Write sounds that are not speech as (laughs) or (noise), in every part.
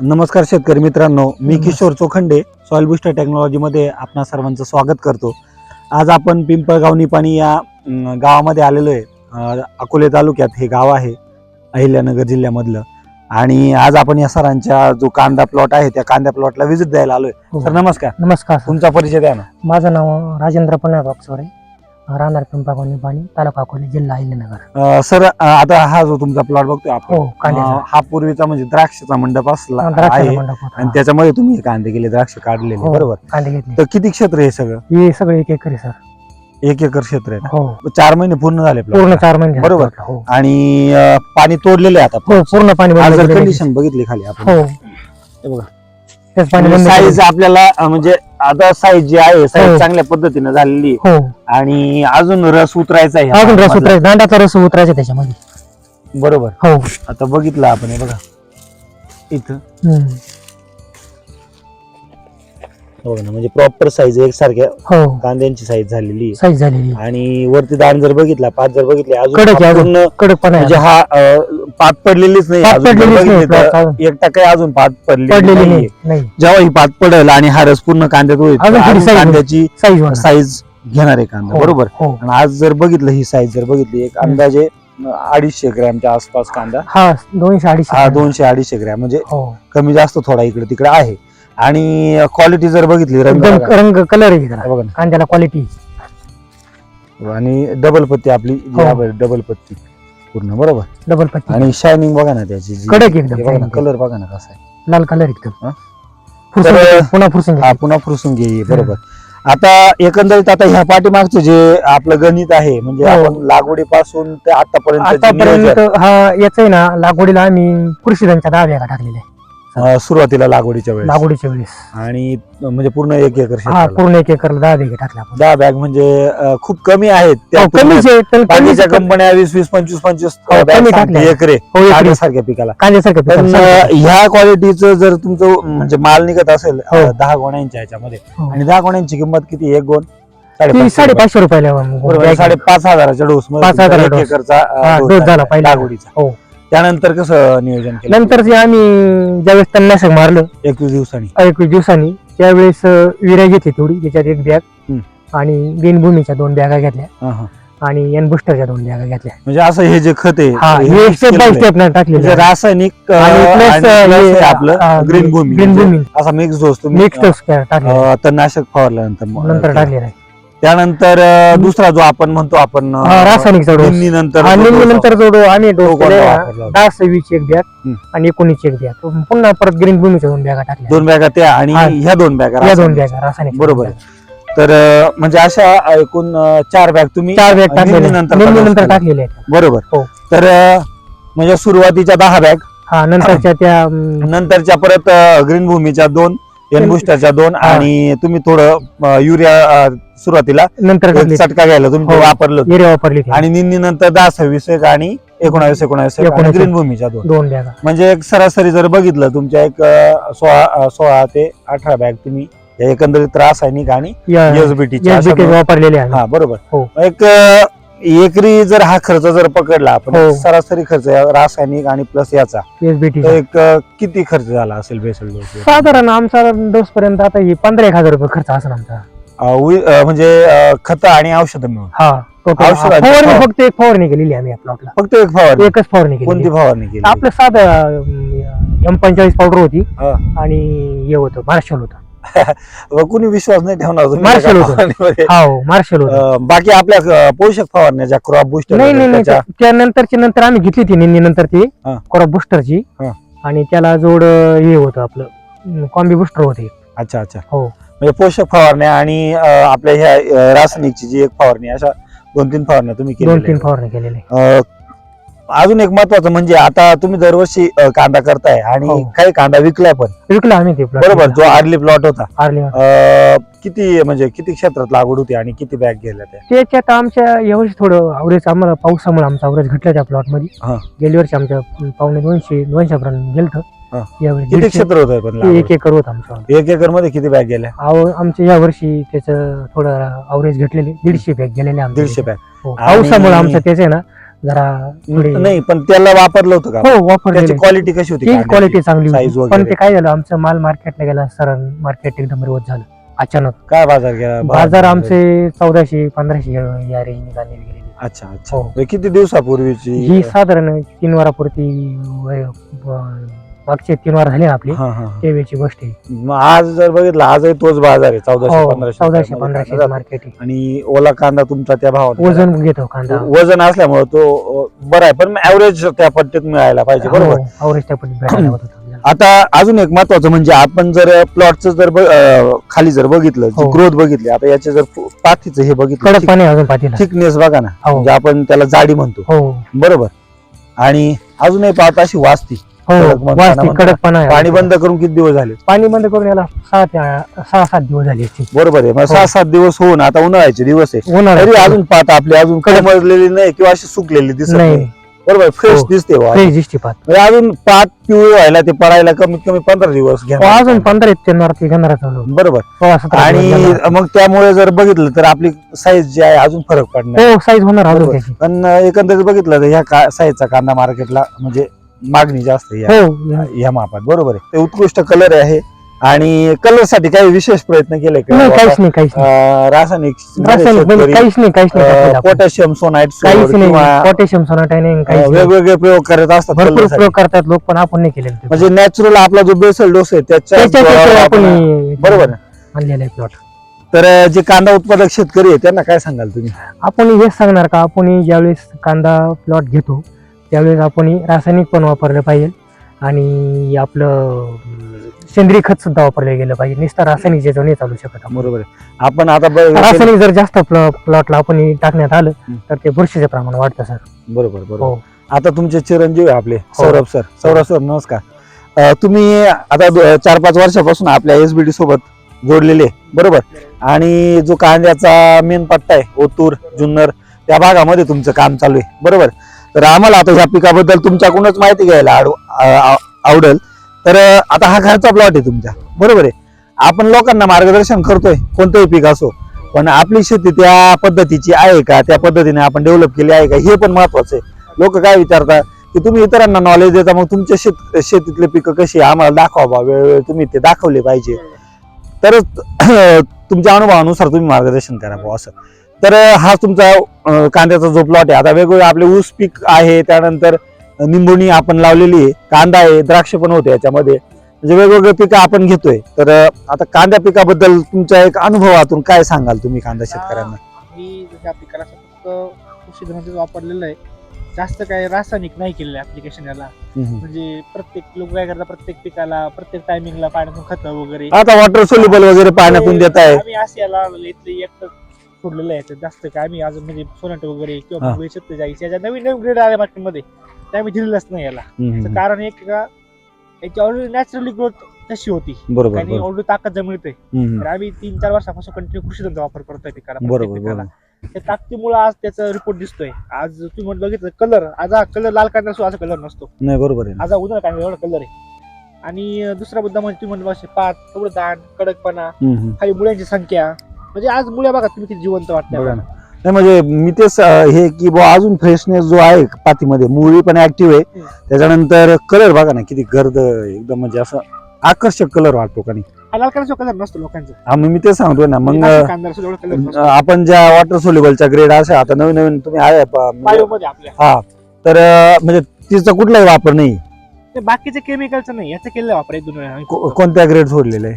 नमस्कार शेतकरी मित्रांनो मी किशोर चोखंडे सॉइल बुस्टर टेक्नॉलॉजीमध्ये आपणा सर्वांचं स्वागत करतो. आज आपण पिंपळगाव निपाणी या गावामध्ये आलेलो आहे. अकोले तालुक्यात हे गाव आहे अहिल्यानगर जिल्ह्यामधलं. आणि आज आपण या सरांच्या जो कांदा प्लॉट आहे त्या कांदा प्लॉटला व्हिजिट द्यायला आलोय. हो. सर नमस्कार. नमस्कार. तुमचा परिचय द्या ना. माझं नाव राजेंद्र पन्ना बॉक्सवर आहे राहणार पिंपाकोणी पाणी तालुका अकोले जिल्हा अहिल्यानगर. अं, सर अं, आता हा जो तुमचा प्लॉट बघतोय आपण हो कांद्याचा. हा पूर्वीचा म्हणजे द्राक्षाचा मंडप असला द्राक्षाचा आहे. मंडप होता. आणि त्याच्यामध्ये तुम्ही हे कांदे केले द्राक्ष काढलेले हो, बरोबर? कांदे घेतले. तर किती क्षेत्र आहे हे सगळं? हे सगळे एक एकर सर. एक एकर क्षेत्र आहे ना? हो. चार महिने पूर्ण झाले plot पूर्ण ला. चार महिने झाले बरोबर. plot ला, हो. आणि अं, पाणी तोडलेलं आहे आता हो पूर्ण पाणी बंद आज जर केलेलं आहे. कंडिशन बघितली खाली आपण. हो. हे बघा. तेच पाणी बंद साईज केलेलं आपल्याला अं, म्हणजे आता साईज जी आहे साईज हो. चांगल्या पद्धतीने झालेली आहे. हो. आणि अजून रस उतरायचा आहे अजून रस उतरायचा दांडाचा रस उतरायचा त्याच्यामध्ये. बरोबर. हो. आता बघितलं आपण हे बघा. इथं. हम्म. हो ना म्हणजे प्रॉपर साईज एकसारख्या हो कांद्यांची साईज झालेली आहे. साईज झालेली आणि वरती दाण जर बघितला पाच जर बघितले अजून कडक आहे अजून. पूर्ण कडक पण म्हणजे हा अं, पात पडलेलीच नाही पात अजून जर पडलेलीच नाही, बघितली तर plot अजून. एक टक्का अजून पात पडलेली. नाही नाही जेव्हा ही पात पडेल आणि हा रस पूर्ण कांद्यात होईल अजून तर थोडी अजून size कांद्याची साईज होणार. साईज घेणार आहे कांदा हो, बरोबर हो आणि आज जर बघितलं ही साईज जर बघितली एक अंदाजे अं, अडीचशे ग्रॅमच्या आसपास कांदा हा दोनशे अडीचशे हा ग्रॅम. दोनशे अडीचशे ग्रॅम म्हणजे हो कमी जास्त थोडा इकडे तिकडे आहे आणि क्वालिटी जर बघितली रंग एकदम बघा. रंग कलर आहे त्याला. बघा. कांद्याला क्वालिटी आणि डबल पत्ती आपली जी हो. डबल पत्ती पूर्ण बरोबर डबल पत्ती आणि शायनिंग बघा ना त्याची जी- कडक एकदम हे बघा ना shining. कलर बघा ना कसा आहे लाल कलर एकदम हा? फुरसून तर- घे, पुन्हा फुरसून हा घे. पुन्हा फुरसून घे बरोबर आता एकंदरीत आता ह्या पाठीमागचं जे आपलं गणित आहे म्हणजे हो. आपण लागवडीपासून ते आतापर्यंत आतापर्यंत हा याच आहे ना लागवडीला आम्ही कृषीधनच्या दहा बॅगा टाकलेल्या आहे सुरुवातीला लागवडीच्या वेळेस लागवडीच्या वेळेस आणि म्हणजे पूर्ण एक एकर हा क्षेत्राला. पूर्ण एक एकरला दहा बॅगा टाकल्या आपण दहा बॅग म्हणजे अं, खूप कमी आहेत त्या हो, कमीच आहे पण कमीच बाकीच्या आहे. कंपन्या वीस वीस पंचवीस पंचवीस हो, कमी टाकल्या. एकरे हो, एकरी. कांद्यासारख्या पिकाला कांद्यासारखं पण अं. ह्या क्वालिटीचं जर तुमचं म्हणजे माल निघत असेल हो. अं, दहा गोण्यांच्या ह्याच्यामध्ये हो. आणि दहा गोण्यांची किंमत किती एक गोण ती साडेपाचशे रुपये. साडेपाचशे रुपयाला बरोबर. साडेपाच हजाराच्या डोस पाच हजाराचा डोस. एकरचा अं, हा, डोस डोस झाला पहिला. लागवडीचा हो. त्यानंतर कसं नियोजन केलं नंतर जे आम्ही ज्यावेळेस तणनाशक मारलं एकवीस दिवसांनी एकवीस दिवसांनी त्यावेळेस विरा घेतली थोडी त्याच्यात एक बॅग हम्म. आणि बिनभूमीच्या दोन बॅगा घेतल्या हा, हा. आणि एन बुस्टरच्या दोन बॅगा घेतल्या म्हणजे असं हे जे खत आहे हा हे हे mix स्टेप बाय केलेलं आहे. स्टेप नाही म्हणजे टाकले रासायनिक अं, आणि plus, आणि अं, plus हे, हे आपलं ग्रीन भूमी ग्रीन भूमी असा मिक्स डोस तुम्ही मिक्स टाकले अं, तणनाशक फवारल्यानंतर मग नंतर केलं. टाकलेला आहे त्यानंतर दुसरा जो आपण म्हणतो आपण जो निम्मी डोस नंतर जो आम्ही डोस? दहा सव्वीस एक बॅग हम्म. आणि एकोणीस एक बॅग पुन्हा परत ग्रीन भूमीच्या दोन बॅगा टाकल्या दोन बॅगा त्या आणि हा. ह्या दोन बॅगा या दोन रासायनिक. बॅगा रासायनिक बरोबर आहे. तर अं, म्हणजे अशा एकूण अं, चार बॅग तुम्ही चार बॅग टाकलेले निंदीनंतर निम्मी डोस नंतर केला. टाकलेले आहेत बरोबर हो. तर अं, म्हणजे सुरुवातीच्या दहा बॅग हा नंतरच्या त्या (coughs) अं, नंतरच्या परत ग्रीन भूमीच्या दोन एन बुस्टरच्या दोन. आणि तुम्ही थोडं युरिया सुरुवातीला नंतर एक चटका घ्यायला तुम्ही ते हो. वापरलं. एरिया वापरली. आणि निंदी नंतर दहा सव्वीस एक आणि एकोणावीस एकोणावीस एक आणि एकोणावीस. ग्रीन भूमीच्या दोन दोन बॅगा म्हणजे एक सरासरी जर बघितलं तुमच्या एक अं, सोळा अं, सोळा ते अठरा बॅग तुम्ही या एकंदरीत रासायनिक आणि एसबीटी वापरलेले आहे हा बरोबर हो. एक अं, एकरी जर हा खर्च जर पकडला आपण हो. सरासरी खर्च या रासायनिक आणि प्लस याचा एसबीटी तर एक अं, किती खर्च झाला असेल बेसल डोस? साधारण आमचा डोस पर्यंत आता ही पंधरा एक हजार रुपये खर्च असेल आमचा. म्हणजे खत आणि औषधं मिळून. हा. औषधाची फवारणी फवार- फक्त एक फवारणी केलेली आम्ही या प्लॉटला फक्त एक फवारणी. एकच फवारणी कोणती केली फवारणी केली आपलं साधं एम पंचेचाळीस पावडर होती. हा. आणि हे होतं मार्शल होतं. (laughs) व कुणी विश्वास नाही ठेवणार तुम्ही मार्शल एका होतं. फवारणीमध्ये. हा हो मार्शल होतं अं, बाकी आपल्या अं, पोषक फवारण्याच्या क्रॉप बुस्टर नाही नाही नाही त्या- त्यानंतरची नंतर आम्ही घेतली ती निंदी नंतर ती हा. क्रॉप बुस्टरची हा. आणि त्याला जोड अं, हे होतं आपलं कॉम्बी बुस्टर होते अच्छा अच्छा हो. म्हणजे पोषक फवारण्या आणि अं, आपल्या ह्या अं, रासायनिकची जी एक फवारणी अशा दोन तीन फवारण्या तुम्ही दोन केलेल्या तीन आहेत. फवारणी केलेले अं, अजून एक महत्वाचं म्हणजे आता तुम्ही दरवर्षी अं, कांदा करताय आणि हो. काही कांदा विकलाय पण विकला आम्ही ते plot. बरोबर जो आर्ली प्लॉट होता आर्ली अं, किती म्हणजे किती क्षेत्रात लागवड होती आणि किती बॅग गेल्या त्या त्याच्यात आमच्या यावर्षी थोडं अवरेज आम्हाला पावसामुळे आमचा अवरेज घटला त्या प्लॉटमध्ये हा. गेल्या वर्षी आमच्या पावणे दोनशे दोनशे पर्यंत हा. गेलं यावेळी किती क्षेत्र होतं पण लागवड? एक एकर होत आमचं एक एकरमध्ये किती बॅग गेल्या आव- आमच्या या वर्षी त्याचं थोडं अवरेज घटलेले दीडशे बॅग गेलेले आमचे दीडशे बॅग हो. आणि- पावसामुळे आमचं त्याचे ना जरा नाही पण त्याला वापरलं होतं का? हो त्याची क्वालिटी कशी होती ती? क्वालिटी चांगली size होती? पण ते काय झालं आमचं माल मार्केटला गेला सर मार्केट एकदम रोज झालं. अचानक. काय बाजार घ्या बाजार आमचे चौदाशे पंधराशे या- झाले गेलेले. अच्छा अच्छा. हो. म्हणजे किती दिवसापूर्वीची? ही साधारण तीन वारापुरती मागचे तीन वार झाले ना आपले हा, हा. वेळची गोष्ट आहे मग आज जर बघितलं आजही तोच बाजार आहे चौदाशे हो पंधराशे चौदाशे रुपयामध्ये पंधराशे कांदा. मार्केट आहे आणि ओला कांदा तुमचा त्या भावात वजन घेतो कांदा वजन असल्यामुळे तो अं, बरा आहे पण ऍव्हरेज त्या पट्टीत मिळायला पाहिजे हो. बरोबर अवरेज त्या पद्धतीत भेटायला होत होतं आपल्याला. आता अजून एक महत्वाचं म्हणजे आपण जर प्लॉटचं जर ब- अं, खाली जर बघितलं हो. ग्रोथ बघितली आता याचे जर प- पातीचं हे कडक बघितलं पाणी आहे अजून पातीला थिकनेस बघा ना हो म्हणजे आपण त्याला जाडी म्हणतो हो बरोबर आणि अजूनही पाहता अशी वाचती हो पाणी आहे पाणी बंद करून किती दिवस झाले? पाणी बंद करून याला सहा ते सहा सात दिवस झाले असतील. बरोबर आहे. मग सहा सात दिवस होऊन आता उन्हाळ्याचे दिवस आहे. तरी अजून पात आपली अजून कडमजलेली नाही किंवा अशी सुकलेली दिसत नाही. नाही. बरोबर फ्रेश हो. दिसते बुवा. फ्रेश दिसते पात. म्हणजे अजून पात पिवळी व्हायला ते पडायला कमीत कमी पंधरा दिवस घ्या हो, अजून पंधरा येणार ते घेणार चालू. बरोबर. सोळा सतरा दिवस आणि घेणार. मग त्यामुळे जर बघितलं तर आपली साईज जी आहे अजून फरक पडणार. हो साईज होणार अजून बरोबर. त्याची. पण एकंदरीत बघितलं तर ह्या साईजचा कांदा मार्केटला म्हणजे मागणी जास्त आहे या- हो या मापात बरोबर आहे ते उत्कृष्ट कलर आहे आणि कलरसाठी काही विशेष प्रयत्न केले का नाही काहीच नाही काहीच नाही अं, रासायनिक रासायनिक म्हणजे काहीच नाही काहीच नाही आपण. पोटॅशियम सोनाईट काहीच नाही पोटॅशियम काहीच नाही. वेगवेगळे प्रयोग करत असतात भरपूर. प्रयोग करतात लोक पण आपण नाही केलेले ते. म्हणजे नॅचरल आपला जो बेसल डोस आहे त्याच्या जोरावर आपण आपण- बरोबर आहे. आणलेला आहे प्लॉट तर अं, जे कांदा उत्पादक शेतकरी आहे त्यांना काय सांगाल तुम्ही आपण हेच सांगणार का आपण ज्यावेळेस कांदा प्लॉट घेतो त्यावेळेस आपण रासायनिक पण वापरलं पाहिजे. आणि आपलं सेंद्रिय खत सुद्धा वापरलं गेलं पाहिजे. नुसतं रासायनिक ज्याचं नाही चालू शकत आपण. बरोबर आहे. आपण आता ब- रासायनिक जर जास्त प्लॉटला आपण टाकण्यात आलं हं. तर ते बुरशीचं प्रमाण वाढतं सर. बरोबर बरोबर. हो. आता तुमचे चिरंजीव आहे आपले. सौरभ सर. सौरभ सर नमस्कार. अं, तुम्ही आता दो- चार पाच वर्षापासून आपल्या एसबीडी सोबत जोडलेले आहे, बरोबर? आणि जो कांद्याचा मेन पट्टा आहे ओतूर जुन्नर त्या भागामध्ये तुमचं काम चालू आहे. बरोबर? तर आम्हाला आता ह्या पिकाबद्दल तुमच्याकडूनच माहिती घ्यायला आवडेल. तर आता हा घरचा प्लॉट आहे तुमचा. बरोबर आहे? आपण लोकांना मार्गदर्शन करतोय कोणतंही पीक असो. पण आपली शेती त्या पद्धतीची आहे का? त्या पद्धतीने आपण डेव्हलप केली आहे का? हे पण महत्वाचं आहे. लोक काय विचारतात? की तुम्ही इतरांना नॉलेज देता मग तुमच्या शेत शेतीतले पिकं कशी आम्हाला दाखवा बा वेळोवेळी तुम्ही ते दाखवले पाहिजे. तरच तुमच्या अनुभवानुसार तुम्ही मार्गदर्शन करा भाऊ असं. तर हा तुमचा कांद्याचा जो प्लॉट आहे आता वेगवेगळे आपले ऊस पीक आहे त्यानंतर निंबुणी आपण लावलेली आहे कांदा आहे द्राक्ष पण होते याच्यामध्ये. म्हणजे वेगवेगळे पिकं आपण घेतोय. तर आता कांदा पिकाबद्दल तुमच्या एक अनुभवातून काय सांगाल तुम्ही कांदा शेतकऱ्यांना? मी त्या पिकाला फक्त कृषी धनाचं वापरलेलं आहे जास्त काय रासायनिक नाही केलेलं ऍप्लिकेशन याला. म्हणजे प्रत्येक लोक काय करतात प्रत्येक पिकाला प्रत्येक टायमिंगला पाण्यातून खतं वगैरे. आता वॉटर सोल्युबल वगैरे पाण्यातून देत आहे आम्ही असे याला इथले एक सोडलेलं आहे. जास्त काय आम्ही अजून म्हणजे सोनाट वगैरे किंवा हा. याच्या नवीन नवीन ग्रेड आल्या मार्केटमध्ये ते आम्ही दिलेलंच नाही याला. त्याचं कारण एक का याची ऑलरेडी नॅचरली ग्रोथ तशी होती. बरोबर आणि बरोबर. ऑलरेडी ताकद जमिळते हम्म. तर आम्ही तीन चार वर्षापासून कंटिन्यू कृषी धंदा वापर करतोय पिकाला प्रत्येक बरोबर पिकाला. बरोबर. त्या ताकदीमुळे आज त्याचा रिपोर्ट दिसतोय. आज तुम्ही म्हणत बघितलं कलर आज हा कलर लाल कांदा असतो असा कलर नसतो. नाही बरोबर आहे आज हा उन्हाळा कांदा एवढा कलर आहे. आणि अं, दुसरा मुद्दा म्हणजे तुम्ही म्हणलं असे पात तेवढं दाण कडकपणा हम्म, हम्म. खाली मुळ्यांची संख्या म्हणजे आज मुळ्या बघा तुम्ही किती जिवंत वाटते? बघा ना. नाही म्हणजे मी तेच अं, हे की बुवा अजून फ्रेशनेस जो आहे पातीमध्ये मुळी पण ऍक्टिव्ह आहे. हम्म. त्याच्यानंतर कलर बघा ना किती गर्द एकदम म्हणजे असं आकर्षक कलर वाटतो का नाही? लाल कांदा कलर नसतो लोकांचा. आम्ही मी तेच सांगतोय ना मग नाशिक कांदा असतो, एवढा कलर अं, नसतो. आपण ज्या वॉटर सोल्युबलच्या ग्रेड अशा आता नवीन नवीन तुम्ही आहे प- म्हणजे- आपल्या. हा तर अं, म्हणजे तिचा कुठलाही वापर नाही. ते बाकीचे केमिकलचं नाही याचं केलेलं वापर एक दोन वेळा. को- कोणत्या ग्रेड सोडलेले आहे?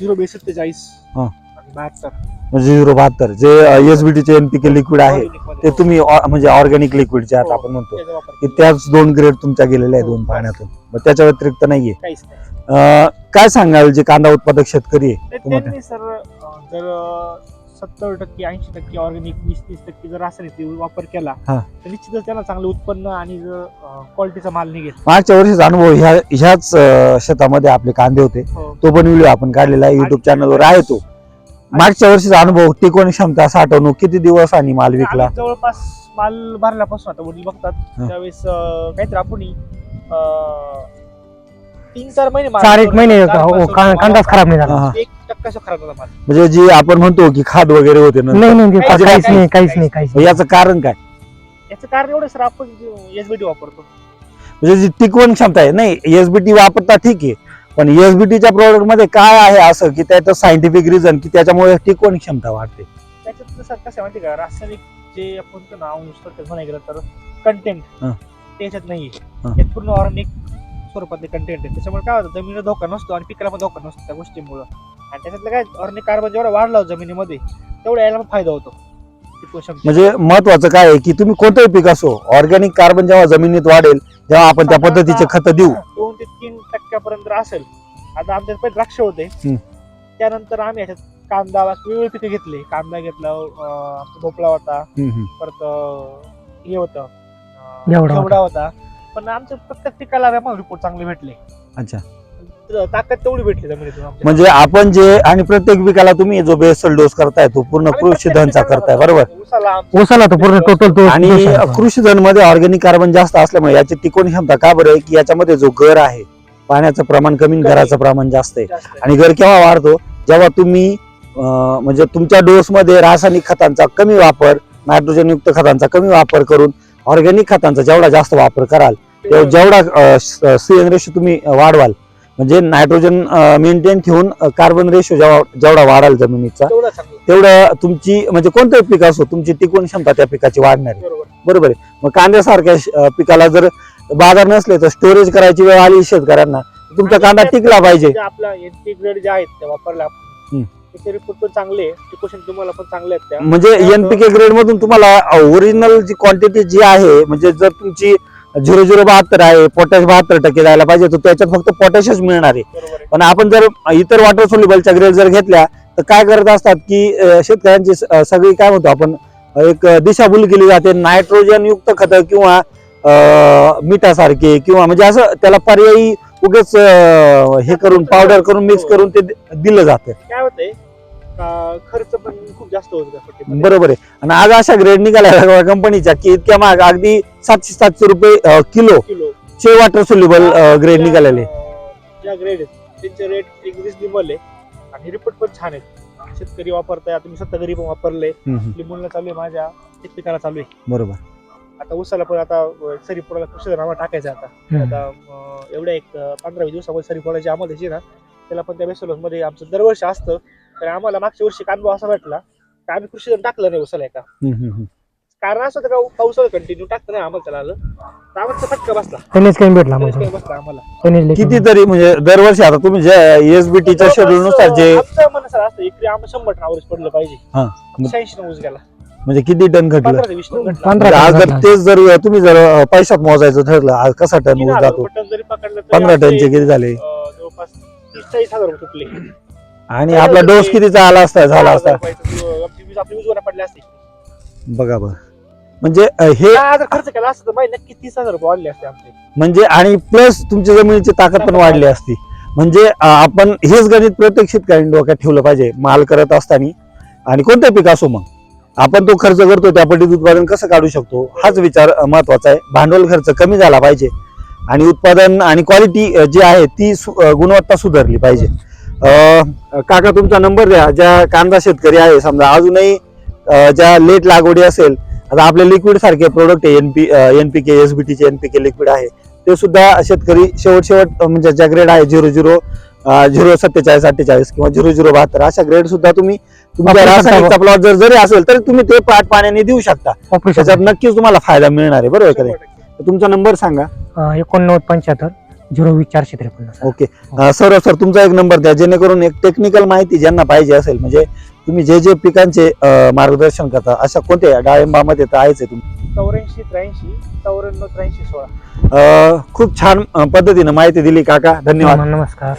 झिरो बेस सत्तेचाळीस हा. म्हणजे झिरो बहात्तर जे एसबीटीचे एनपीके लिक्विड आहे ते तुम्ही ऑ- म्हणजे ऑर्गॅनिक लिक्विड जे आता. आपण म्हणतो की. त्याच दोन ग्रेड तुमच्या गेलेल्या आहे दोन. पाण्यातून मग त्याच्या व्यतिरिक्त नाहीये काहीच नाही अं, काय सांगाल जे कांदा उत्पादक शेतकरी आहे ते तुम्हाला- त्यांनी सर अं, जर सत्तर टक्के ऐंशी टक्के ऑर्गॅनिक वीस तीस टक्के जर रासायनिक वापर केला हा. तर निश्चितच त्यांना चांगलं उत्पन्न आणि क्वालिटीचा माल निघेल मागच्या वर्षीचा अनुभव ह्या ह्याच अं, शेतामध्ये आपले कांदे होते हो. तो पण व्हिडिओ आपण काढलेला आहे युट्यूब चॅनलवर आहे तो मागच्या वर्षीचा अनुभव टिकवणी क्षमता साठवणूक किती दिवस आणि माल विकला आम्ही जवळपास माल भरल्यापासून आता वडील बघतात हा. त्यावेळेस अं, काहीतरी आपण तीन चार महिने माल चार एक. महिने चार हो, का- महिने कांदाच खराब नाही हा, झाला हा. एक टक्का खराब झाला माल म्हणजे जी आपण म्हणतो की खाद वगैरे होते नंतर. नाही नाही काहीच काहीच नाही, काहीच काहीच नाही काहीच मग नाही याचं कारण काय याचं कारण एवढं सर आपण एसबीटी वापरतो म्हणजे जी टिकवण क्षमता आहे नाही एसबीटी वापरता ठीक आहे पण एसबीटीच्या प्रोडक्टमध्ये काय आहे असं की त्याचं सायंटिफिक रिझन की त्याच्यामुळे टिकवण क्षमता वाढते त्याच्यात सर कसं आहे माहिती का रासायनिक जे आपण म्हणतो ना अंश थोडक्यात म्हणायला गेलं तर कंटेंट हा. त्याच्यात नाहीये हा. यात पूर्ण ऑर्गॅनिक स्वरूपातले कंटेंट आहे त्याच्यामुळे काय होतं जमिनीला धोका नसतो आणि पिकाला पण धोका नसतो त्या गोष्टीमुळं आणि त्याच्यातलं काय ऑर्गॅनिक कार्बन जेवढा वाढला हो जमिनीमध्ये तेवढा यायला पण फायदा होतो टिकवू. म्हणजे महत्वाचं काय आहे की तुम्ही कोणतंही पीक असो ऑर्गॅनिक कार्बन जेव्हा जमिनीत वाढेल तेव्हा आपण त्या पद्धतीचे खत देऊ. दोन ते तीन टक्क्यापर्यंत असेल. आता आमच्यात पहिले द्राक्ष होते. हम्म. त्यानंतर आम्ही याच्यात कांदा वेगवेगळे पिकं घेतले. कांदा घेतला भोपळा होता. परत हे होतं. घेवडा होता. पण आमच्या प्रत्येक पिकाला रिपोर्ट चांगले भेटले. अच्छा. ताकद तेवढी भेटली जमिनीतून. म्हणजे आपण जे आणि प्रत्येक पिकाला तुम्ही जो बेसल डोस करताय तो पूर्ण कृषी प्रत्येक धनचा पिकाला करताय करतो. बरोबर आमच्या- ओसाला तर पूर्ण टोटल तो आणि आहे. कृषी धनमध्ये ऑर्गॅनिक कार्बन जास्त असल्यामुळे याची टिकवण क्षमता का बरं आहे की याच्यामध्ये जो घर आहे पाण्याचं प्रमाण कमी आणि घराचं प्रमाण जास्त आहे जास्त आहे. आणि घर केव्हा वाढतो जेव्हा तुम्ही अं, म्हणजे तुमच्या डोस मध्ये रासायनिक खतांचा कमी वापर नायट्रोजन युक्त खतांचा कमी वापर करून ऑर्गॅनिक खतांचा जेवढा जास्त वापर कराल तेव्हा जेवढा सीएन रेशो तुम्ही अं, वाढवाल म्हणजे नायट्रोजन मेंटेन ठेवून कार्बन रेशो जेव्हा जेवढा वाढाल जमिनीचा तेवढं तुमची म्हणजे कोणतंही पीक असो तुमची टिकवण क्षमता त्या पिकाची वाढणार. बरोबर. आहे. मग कांद्यासारख्या पिकाला जर बाजार नसले तर स्टोरेज करायची वेळ आली शेतकऱ्यांना. तुमचा कांदा टिकला पाहिजे. आपला जे आहेत ते वापरला चांगले तुम्हाला पण चांगले आहेत म्हणजे एनपीके ग्रेड मधून तुम्हाला ओरिजिनल जी क्वांटिटी जी आहे म्हणजे जर तुमची झिरो झिरो बहात्तर आहे पोटॅश बहात्तर टक्के जायला पाहिजे तर त्याच्यात फक्त पोटॅशच मिळणार आहे. पण आपण जर इतर वॉटर सोल्युबलच्या ग्रेड जर घेतल्या तर काय करत असतात की शेतकऱ्यांची सगळी काय म्हणतो आपण एक दिशाभूल केली जाते. नायट्रोजन युक्त खत किंवा मिठासारखे किंवा म्हणजे असं त्याला पर्यायी उगेच हे करून पावडर करून मिक्स करून ते दिलं जातं. का खर्च पण खूप जास्त होतो. बरोबर आहे. आणि आज अशा ग्रेड निघाल्या कंपनीच्या की इतक्या महाग अगदी सातशे सातशे रुपये अं, किलो किलो. चे वॉटर सोल्युबल ग्रेड निघालेले. ज्या ग्रेड आहेत त्यांचे रेट एक रिजनेबल आहे. आणि रिपोर्ट पण छान आहेत. शेतकरी वापरताय आता मी स्वतः घरी पण वापरले हम्म, हम्म. लिंबूला चालू आहे माझ्या. एक पिकाला चालू आहे. बरोबर. आता उसाला पण आता अं, सरी पोळाला कृषी आम्हाला टाकायचं आता. हम्म. आता अं, एवढ्या एक पंधरा वीस दिवसामध्ये सरी फोडायची आम्हाला ना त्याला पण त्या बेसोलसमध्ये आमचं दरवर्षी असतं. तर आम्हाला मागच्या वर्षी अनुभव असा भेटला की आम्ही कृषी टाकलं नाही उसाला एका. हम्म. कारण असं होतं का पाऊस कंटिन्यू टाकतं नाही आम्हाला त्याला आलं. तर आम्हाला फटका बसला. काही भेटला त्यावेळेस म्हणजे काही बसला आम्हाला. कितीतरी म्हणजे दरवर्षी आता तुम्ही जे एसबीटीच्या शेड्यूल नुसार जे आमचं मन सर असतं आम्हाला शंभर टन average पडलं पाहिजे. हा. शहाऐंशी गेला. म्हणजे किती टन घटलं? पंधरा ते वीस टन घटला. पंधरा म्हणजे आज जर. तेच जर तुम्ही जर पैशात मोजायचं ठरलं आज कसा टन ऊस जातो? टन जरी पकडलं तरी पंधरा आमचे, टनचे किती झाले? अं, जवळपास तीस चाळीस हजार रुपये तुटले. आणि आपला डोस कितीचा आला असता झाला असता? पडल्या असते बघा बघा. म्हणजे अं, हे दहा हजार खर्च केला असता तर नक्की तीस हजार रुपये वाढले असते आमचे म्हणजे आणि प्लस तुमच्या जमिनीची ताकद पण वाढली असती. म्हणजे अं, आपण हेच गणित प्रत्येक शेतकऱ्यांनी डोक्यात ठेवलं पाहिजे. माल करत असताना. आणि कोणतं पीक असो मग? आपण तो खर्च करतो त्या पटीत उत्पादन कसं काढू शकतो? हाच विचार महत्त्वाचा आहे. भांडवल खर्च कमी झाला पाहिजे. आणि उत्पादन आणि क्वालिटी जी आहे ती सु- अं, गुणवत्ता सुधारली पाहिजे. काका तुमचा नंबर द्या. ज्या कांदा शेतकरी आहे समजा अजूनही ज्या लेट लागवडी असेल आता आपले लिक्विड सारखे प्रोडक्ट आहे एनपी एनपीके एसबीटीचे एनपीके लिक्विड आहे. ते सुद्धा शेतकरी शेवट शेवट म्हणजे ज्या ग्रेड आहे झिरो झिरो झिरो सत्तेचाळीस अठ्ठेचाळीस किंवा झिरो झिरो बहात्तर अशा ग्रेड सुद्धा तुम्ही तुमच्या. रासायनिकचा प्लॉट जर जरी असेल तरी तुम्ही ते पाट पाण्याने देऊ शकता. त्याच्यात नक्कीच तुम्हाला फायदा मिळणार आहे. बरोबर तुमचा नंबर सांगा. एकोणनव्वद पंच्याहत्तर. झिरो वीस चारशे त्रेपन्न ओके. अं, सौरभ सर तुमचा एक नंबर द्या. जेणेकरून एक टेक्निकल माहिती ज्यांना पाहिजे असेल म्हणजे तुम्ही जे जे पिकांचे मार्गदर्शन करता अशा कोणत्या डाळिंबामध्ये तर आहेच आहे तुम्ही? चौऱ्याऐंशी त्र्याऐंशी चौऱ्याण्णव त्र्याऐंशी सोळा. अं, खूप छान पद्धतीने माहिती दिली काका. धन्यवाद. नमस्कार.